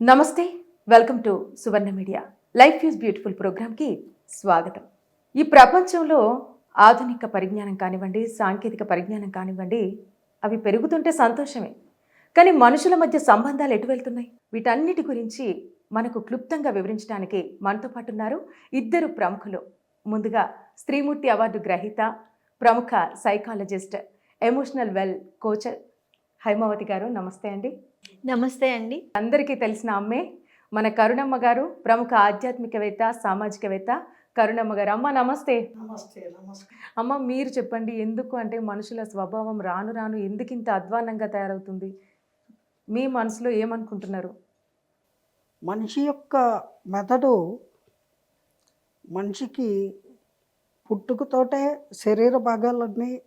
నమస్తే welcome to Suvarna media. Life is beautiful ప్రోగ్రామ్కి స్వాగతం. ఈ ప్రపంచంలో ఆధునిక పరిజ్ఞానం కానివ్వండి సాంకేతిక పరిజ్ఞానం కానివ్వండి అవి పెరుగుతుంటే సంతోషమే. కానీ మనుషుల మధ్య సంబంధాలు ఎటు వెళ్తున్నాయి? వీటన్నిటి గురించి మనకు క్లుప్తంగా వివరించడానికి మనతో పాటు ఉన్నారు ఇద్దరు ప్రముఖులు. ముందుగా స్త్రీమూర్తి అవార్డు గ్రహీత ప్రముఖ psychologist emotional well coacher Haimavathi garu. నమస్తే అండి. నమస్తే అండి. అందరికీ తెలిసిన అమ్మే మన కరుణమ్మ గారు ప్రముఖ ఆధ్యాత్మికవేత్త సామాజికవేత్త కరుణమ్మ గారు. అమ్మ నమస్తే. నమస్తే నమస్తే. అమ్మ మీరు చెప్పండి ఎందుకు అంటే మనుషుల స్వభావం రాను రాను ఎందుకు ఇంత అధ్వాన్నంగా తయారవుతుంది? మీ మనసులో ఏమనుకుంటున్నారు? మనిషి యొక్క మెదడు మనిషికి పుట్టుకతోటే శరీర భాగాలన్నీ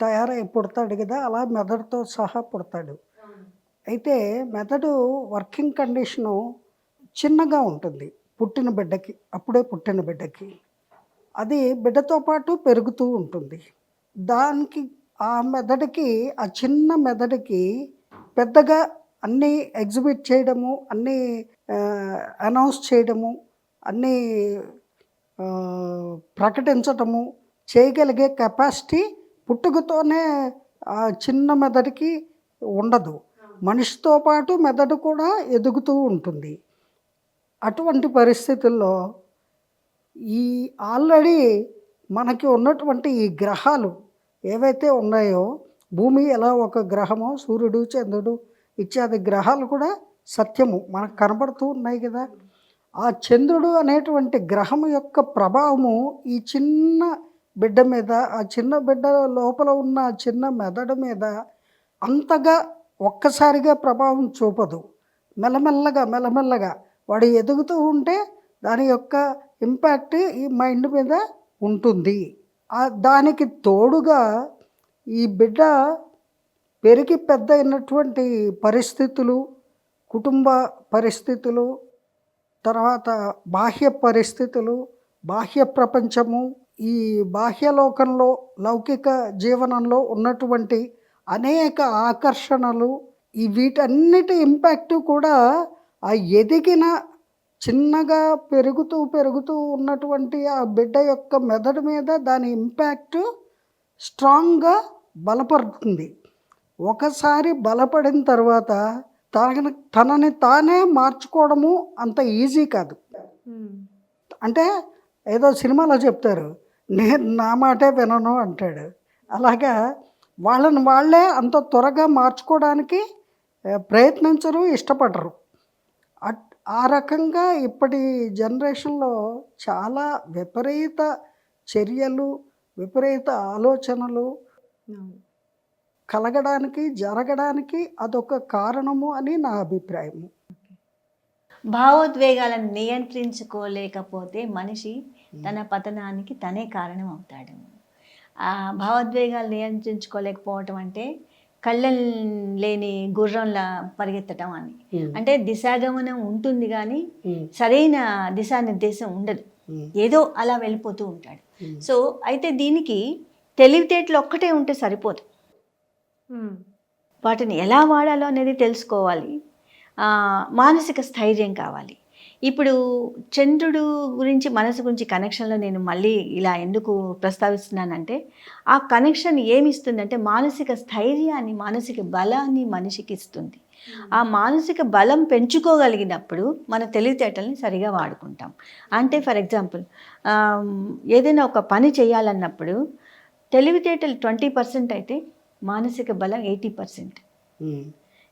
తయారై పుడతాడు కదా అలా మెదడుతో సహా పుడతాడు. అయితే మెదడు వర్కింగ్ కండిషను చిన్నగా ఉంటుంది పుట్టిన బిడ్డకి అప్పుడే పుట్టిన బిడ్డకి. అది బిడ్డతో పాటు పెరుగుతూ ఉంటుంది. దానికి ఆ మెదడుకి ఆ చిన్న మెదడుకి పెద్దగా అన్నీ ఎగ్జిబిట్ చేయడము అన్నీ అనౌన్స్ చేయడము అన్నీ ప్రకటించటము చేయగలిగే కెపాసిటీ పుట్టుకతోనే ఆ చిన్న మెదడుకి ఉండదు. మనిషితో పాటు మెదడు కూడా ఎదుగుతూ ఉంటుంది. అటువంటి పరిస్థితుల్లో ఈ ఆల్రెడీ మనకి ఉన్నటువంటి ఈ గ్రహాలు ఏవైతే ఉన్నాయో భూమి ఎలా ఒక గ్రహమో సూర్యుడు చంద్రుడు ఇత్యాది గ్రహాలు కూడా సత్యము మనకు కనబడుతూ ఉన్నాయి కదా. ఆ చంద్రుడు అనేటువంటి గ్రహం యొక్క ప్రభావము ఈ చిన్న బిడ్డ మీద ఆ చిన్న బిడ్డ లోపల ఉన్న చిన్న మెదడు మీద అంతగా ఒక్కసారిగా ప్రభావం చూపదు. మెల్లమెల్లగా మెల్లమెల్లగా వాడు ఎదుగుతూ ఉంటే దాని యొక్క ఇంపాక్ట్ ఈ మైండ్ మీద ఉంటుంది. దానికి తోడుగా ఈ బిడ్డ పెరిగి పెద్ద అయినటువంటి పరిస్థితులు కుటుంబ పరిస్థితులు తర్వాత బాహ్య పరిస్థితులు బాహ్య ప్రపంచము ఈ బాహ్యలోకంలో లౌకిక జీవనంలో ఉన్నటువంటి అనేక ఆకర్షణలు ఈ వీటన్నిటి ఇంపాక్ట్ కూడా ఆ ఎదిగిన చిన్నగా పెరుగుతూ పెరుగుతూ ఉన్నటువంటి ఆ బిడ్డ యొక్క మెదడు మీద దాని ఇంపాక్ట్ స్ట్రాంగ్గా బలపడుతుంది. ఒకసారి బలపడిన తర్వాత తన తనని తానే మార్చుకోవడము అంత ఈజీ కాదు. అంటే ఏదో సినిమాలో చెప్తారు నేను నా మాటే వినను అంటాడు. అలాగా వాళ్ళని వాళ్ళే అంత త్వరగా మార్చుకోవడానికి ప్రయత్నించరు ఇష్టపడరు. అట్ ఆ రకంగా ఇప్పటి జనరేషన్లో చాలా విపరీత చర్యలు విపరీత ఆలోచనలు కలగడానికి జరగడానికి అదొక కారణము అని నా అభిప్రాయము. భావోద్వేగాలను నియంత్రించుకోలేకపోతే మనిషి తన పతనానికి తనే కారణం అవుతాడు భావోద్వేగాలు నియంత్రించుకోలేకపోవటం అంటే కళ్ళం లేని గుర్రంలా పరిగెత్తటం అని. అంటే దిశాగమనం ఉంటుంది కానీ సరైన దిశానిర్దేశం ఉండదు. ఏదో అలా వెళ్ళిపోతూ ఉంటాడు. సో అయితే దీనికి తెలివితేటలు ఒక్కటే ఉంటే సరిపోదు. వాటిని ఎలా వాడాలో అనేది తెలుసుకోవాలి. మానసిక స్థైర్యం కావాలి. ఇప్పుడు చంద్రుడు గురించి మనసు గురించి కనెక్షన్లో నేను మళ్ళీ ఇలా ఎందుకు ప్రస్తావిస్తున్నానంటే ఆ కనెక్షన్ ఏమి ఇస్తుందంటే మానసిక స్థైర్యాన్ని మానసిక బలాన్ని మనిషికి ఇస్తుంది. ఆ మానసిక బలం పెంచుకోగలిగినప్పుడు మన తెలివితేటల్ని సరిగా వాడుకుంటాం. అంటే ఫర్ ఎగ్జాంపుల్ ఏదైనా ఒక పని చేయాలన్నప్పుడు తెలివితేటలు ట్వంటీ పర్సెంట్ అయితే మానసిక బలం eighty percent. Um.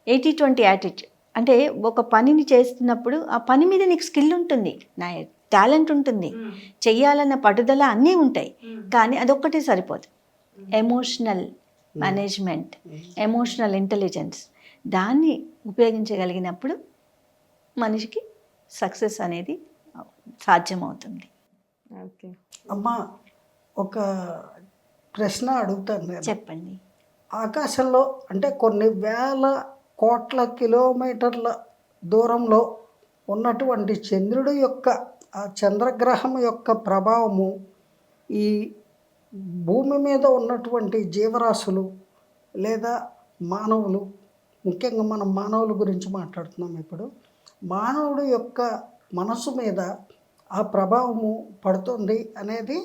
Eighty twenty attitude అంటే ఒక పనిని చేస్తున్నప్పుడు ఆ పని మీద నీకు స్కిల్ ఉంటుంది నా టాలెంట్ ఉంటుంది చెయ్యాలన్న పట్టుదల అన్నీ ఉంటాయి. కానీ అదొక్కటే సరిపోదు. ఎమోషనల్ మేనేజ్మెంట్ ఎమోషనల్ ఇంటెలిజెన్స్ దాన్ని ఉపయోగించగలిగినప్పుడు మనిషికి సక్సెస్ అనేది సాధ్యమవుతుంది. ఓకే. అమ్మా ఒక ప్రశ్న అడుగుతాను చెప్పండి. ఆకాశంలో అంటే కొన్ని వేల కోట్ల కిలోమీటర్ల దూరంలో ఉన్నటువంటి చంద్రుడు యొక్క ఆ చంద్రగ్రహం యొక్క ప్రభావము ఈ భూమి మీద ఉన్నటువంటి జీవరాశులు లేదా మానవులు ముఖ్యంగా మనం మానవుల గురించి మాట్లాడుతున్నాం ఇప్పుడు మానవుడు యొక్క మనసు మీద ఆ ప్రభావము పడుతుంది అనేది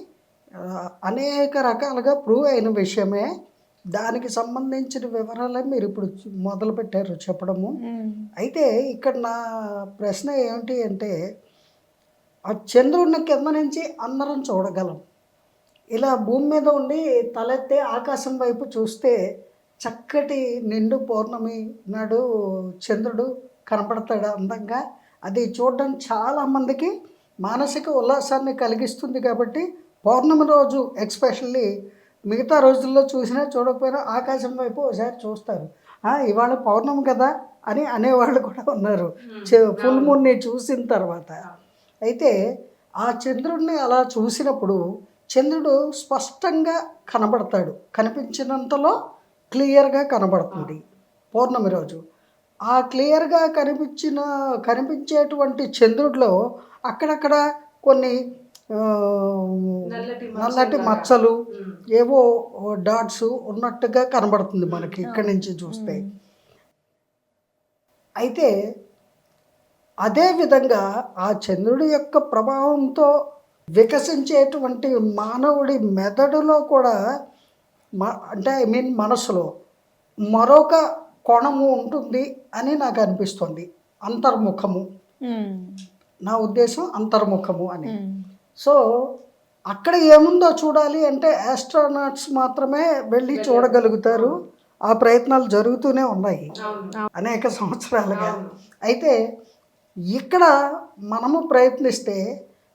అనేక రకాలుగా ప్రూవ్ అయిన విషయమే దానికి సంబంధించిన వివరాలే మీరు ఇప్పుడు మొదలుపెట్టారు చెప్పడము. అయితే ఇక్కడ నా ప్రశ్న ఏమిటి అంటే ఆ చంద్రుడిని కింద నుంచి అందరం చూడగలం. ఇలా భూమి మీద ఉండి తలెత్తే ఆకాశం వైపు చూస్తే చక్కటి నిండు పౌర్ణమి నాడు చంద్రుడు కనపడతాడు అందంగా. అది చూడడం చాలామందికి మానసిక ఉల్లాసాన్ని కలిగిస్తుంది కాబట్టి పౌర్ణమి రోజు ఎక్స్పెషల్లీ మిగతా రోజుల్లో చూసినా చూడకపోయినా ఆకాశం వైపు ఒకసారి చూస్తారు. "ఆ, ఇవాళ పౌర్ణమి కదా అని అనేవాళ్ళు కూడా ఉన్నారు. ఫుల్ మూన్ని చూసిన తర్వాత. అయితే ఆ చంద్రుడిని అలా చూసినప్పుడు చంద్రుడు స్పష్టంగా కనబడతాడు. కనిపించినంతలో క్లియర్గా కనబడుతుంది. పౌర్ణమి రోజు. ఆ క్లియర్గా కనిపించిన కనిపించేటువంటి చంద్రుడిలో అక్కడక్కడ కొన్ని నల్లటి మచ్చలు ఏవో డాట్స్ ఉన్నట్టుగా కనబడుతుంది మనకి ఇక్కడి నుంచి చూస్తే. అయితే అదే విధంగా ఆ చంద్రుడి యొక్క ప్రభావంతో వికసించేటువంటి మానవుడి మెదడులో కూడా మ- అంటే ఐ మీన్ మనసులో మరొక కోణము ఉంటుంది అని నాకు అనిపిస్తుంది. అంతర్ముఖము. నా ఉద్దేశం అంతర్ముఖము అని. సో అక్కడ ఏముందో చూడాలి అంటే ఆస్ట్రోనాట్స్ మాత్రమే వెళ్ళి చూడగలుగుతారు. ఆ ప్రయత్నాలు జరుగుతూనే ఉన్నాయి. అనేక సంవత్సరాలుగా. అయితే ఇక్కడ మనము ప్రయత్నిస్తే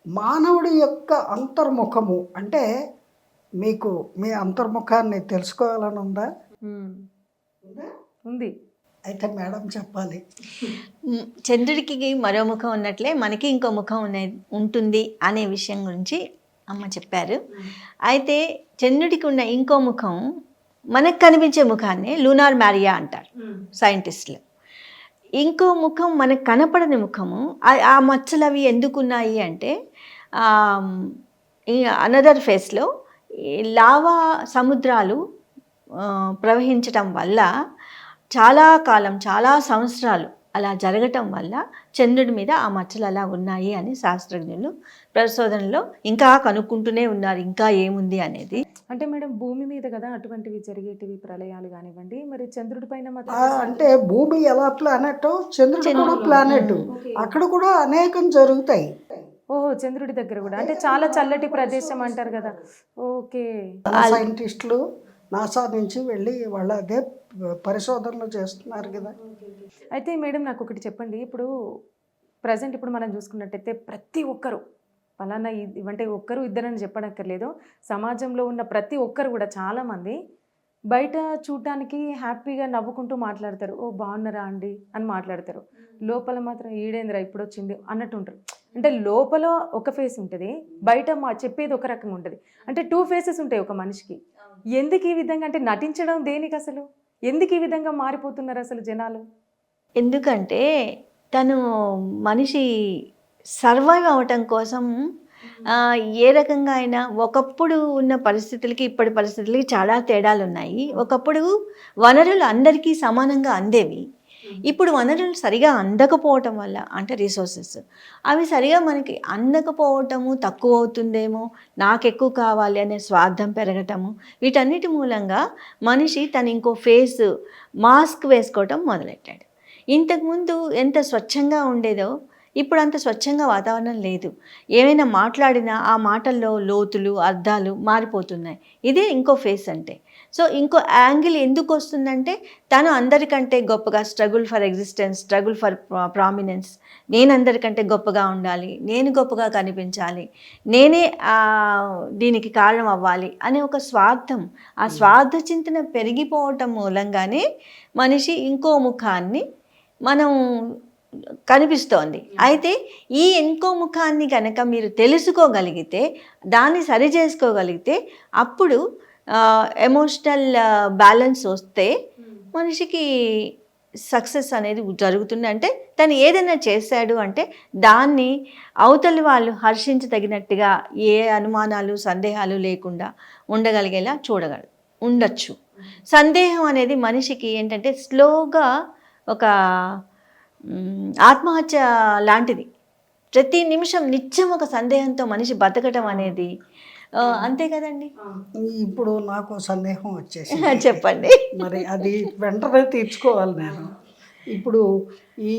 మానవుడి యొక్క అంతర్ముఖము అంటే మీకు మీ అంతర్ముఖాన్ని తెలుసుకోవాలని ఉందా. ఉంది. అయితే మేడం చెప్పాలి. చంద్రుడికి మరో ముఖం ఉన్నట్లే మనకి ఇంకో ముఖం ఉన్నది ఉంటుంది అనే విషయం గురించి అమ్మ చెప్పారు. అయితే చంద్రుడికి ఉన్న ఇంకో ముఖం మనకు కనిపించే ముఖాన్ని లూనార్ మ్యారియా అంటారు సైంటిస్టులు. ఇంకో ముఖం మనకు కనపడని ముఖము ఆ- మచ్చలు అవి ఎందుకున్నాయి అంటే అనదర్ ఫేస్లో లావా సముద్రాలు ప్రవహించటం వల్ల చాలా కాలం చాలా సంవత్సరాలు అలా జరగటం వల్ల చంద్రుడి మీద ఆ మచ్చలు అలా ఉన్నాయి అని శాస్త్రజ్ఞులు పరిశోధనలో ఇంకా కనుక్కుంటూనే ఉన్నారు ఇంకా ఏముంది అనేది. అంటే మేడం భూమి మీద కదా అటువంటివి జరిగేటివి ప్రళయాలు కానివ్వండి మరి చంద్రుడి పైన అంటే భూమి ఎలా ప్లానెట్ చంద్రుడు కూడా ప్లానెట్ అక్కడ కూడా అనేకం జరుగుతాయి. ఓహో చంద్రుడి దగ్గర కూడా. అంటే చాలా చల్లటి ప్రదేశం అంటారు కదా. ఓకే. సైంటిస్టులు నాసా నుంచి వెళ్ళి వాళ్ళు అదే పరిశోధనలు చేస్తున్నారు కదా. అయితే మేడం నాకు ఒకటి చెప్పండి. ఇప్పుడు ప్రజెంట్ ఇప్పుడు మనం చూసుకున్నట్టయితే ప్రతి ఒక్కరు ఫలానా అంటే ఒక్కరు ఇద్దరని చెప్పనక్కర్లేదు. సమాజంలో ఉన్న ప్రతి ఒక్కరు కూడా చాలామంది బయట చూడటానికి హ్యాపీగా నవ్వుకుంటూ మాట్లాడతారు. ఓ బాగున్నారా అండి? అని మాట్లాడతారు. లోపల మాత్రం ఈడేంద్రా ఇప్పుడు వచ్చింది? అన్నట్టు ఉంటారు అంటే లోపల ఒక ఫేస్ ఉంటుంది బయట మా చెప్పేది ఒక రకంగా ఉంటుంది. అంటే టూ ఫేసెస్ ఉంటాయి ఒక మనిషికి. ఎందుకు ఈ విధంగా అంటే నటించడం దేనికి అసలు? ఎందుకు ఈ విధంగా మారిపోతున్నారు అసలు జనాలు? ఎందుకంటే తను మనిషి సర్వైవ్ అవటం కోసం ఏ రకంగా అయినా ఒకప్పుడు ఉన్న పరిస్థితులకి ఇప్పటి పరిస్థితులకి చాలా తేడాలు ఉన్నాయి ఒకప్పుడు వనరులు అందరికీ సమానంగా అందేవి. ఇప్పుడు వనరులు సరిగా అందకపోవటం వల్ల అంటే రిసోర్సెస్ అవి సరిగా మనకి అందకపోవటము తక్కువ అవుతుందేమో నాకు ఎక్కువ కావాలి అనే స్వార్థం పెరగటము వీటన్నిటి మూలంగా మనిషి తను ఇంకో ఫేస్ మాస్క్ వేసుకోవటం మొదలెట్టాడు. ఇంతకుముందు ఎంత స్వచ్ఛంగా ఉండేదో ఇప్పుడు అంత స్వచ్ఛంగా వాతావరణం లేదు. ఏమైనా మాట్లాడినా ఆ మాటల్లో లోతులు అర్థాలు మారిపోతున్నాయి. ఇదే ఇంకో ఫేస్ అంటే. సో ఇంకో యాంగిల్ ఎందుకు వస్తుందంటే తను అందరికంటే గొప్పగా struggle for existence struggle for prominence నేను అందరికంటే గొప్పగా ఉండాలి నేను గొప్పగా కనిపించాలి నేనే దీనికి కారణం అవ్వాలి అనే ఒక స్వార్థం. ఆ స్వార్థ చింతన పెరిగిపోవటం మూలంగానే మనిషి ఇంకో ముఖాన్ని మనం కనిపిస్తోంది. అయితే ఈ ఇంకో ముఖాన్ని కనుక మీరు తెలుసుకోగలిగితే దాన్ని సరి చేసుకోగలిగితే అప్పుడు ఎమోషనల్ బ్యాలెన్స్ వస్తే మనిషికి సక్సెస్ అనేది జరుగుతుంది. అంటే తను ఏదైనా చేశాడు అంటే దాన్ని అవతలి వాళ్ళు హర్షించదగినట్టుగా ఏ అనుమానాలు సందేహాలు లేకుండా ఉండగలిగేలా చూడగలరు ఉండొచ్చు. సందేహం అనేది మనిషికి ఏంటంటే స్లోగా ఒక ఆత్మహత్య లాంటిది. ప్రతి నిమిషం నిత్యం ఒక సందేహంతో మనిషి బతకటం అనేది అంతే కదండి? ఇప్పుడు నాకు సందేహం వచ్చేసి చెప్పండి. మరి అది వెంటనే తీర్చుకోవాలి నేను. ఇప్పుడు ఈ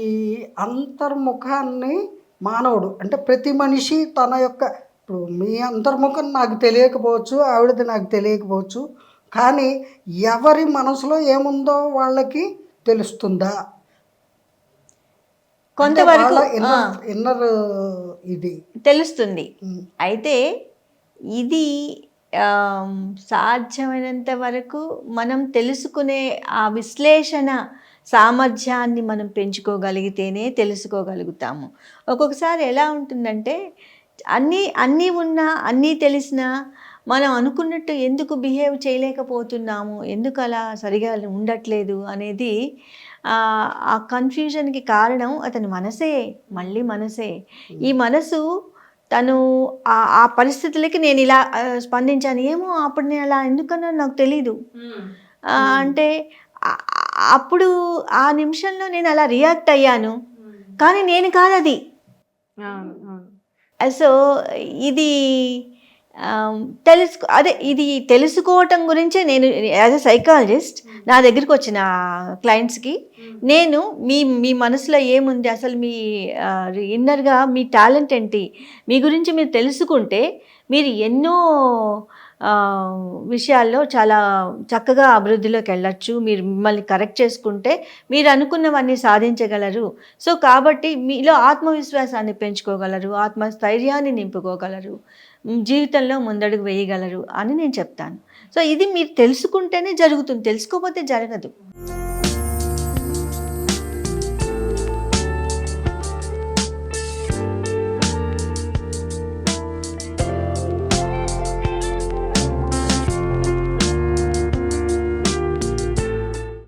అంతర్ముఖాన్ని మానవుడు అంటే ప్రతి మనిషి తన యొక్క ఇప్పుడు మీ అంతర్ముఖం నాకు తెలియకపోవచ్చు ఆవిడది నాకు తెలియకపోవచ్చు కానీ ఎవరి మనసులో ఏముందో వాళ్ళకి తెలుస్తుందా? కొంతవరకు ఇన్నర్ ఇది. తెలుస్తుంది. అయితే ఇది సాధ్యమైనంత వరకు మనం తెలుసుకునే ఆ విశ్లేషణ సామర్థ్యాన్ని మనం పెంచుకోగలిగితేనే తెలుసుకోగలుగుతాము. ఒక్కొక్కసారి ఎలా ఉంటుందంటే అన్నీ అన్నీ ఉన్నా అన్నీ తెలిసినా మనం అనుకున్నట్టు ఎందుకు బిహేవ్ చేయలేకపోతున్నాము ఎందుకు అలా సరిగా ఉండట్లేదు అనేది ఆ, కన్ఫ్యూజన్కి కారణం అతని మనసే మళ్ళీ మనసే. ఈ మనసు తను ఆ ఆ పరిస్థితులకి నేను ఇలా స్పందించాను. ఏమో అప్పుడు నేను అలా ఎందుకన్నా నాకు తెలీదు. అంటే అప్పుడు ఆ నిమిషంలో నేను అలా రియాక్ట్ అయ్యాను. కానీ నేను కాదు అది అవును అవును. సో ఇది తెలుసుకో అదే ఇది తెలుసుకోవటం గురించే నేను యాజ్ ఎ సైకాలజిస్ట్ నా దగ్గరికి వచ్చిన క్లయింట్స్కి నేను మీ మీ మనసులో ఏముంది? అసలు మీ ఇన్నర్గా మీ టాలెంట్ ఏంటి? మీ గురించి మీరు తెలుసుకుంటే మీరు ఎన్నో విషయాల్లో చాలా చక్కగా అభివృద్ధిలోకి వెళ్ళచ్చు. మీరు మిమ్మల్ని కరెక్ట్ చేసుకుంటే మీరు అనుకున్నవన్నీ సాధించగలరు. సో కాబట్టి మీలో ఆత్మవిశ్వాసాన్ని పెంచుకోగలరు ఆత్మస్థైర్యాన్ని నింపుకోగలరు జీవితంలో ముందడుగు వేయగలరు అని నేను చెప్తాను. సో ఇది మీరు తెలుసుకుంటేనే జరుగుతుంది. తెలుసుకోకపోతే జరగదు.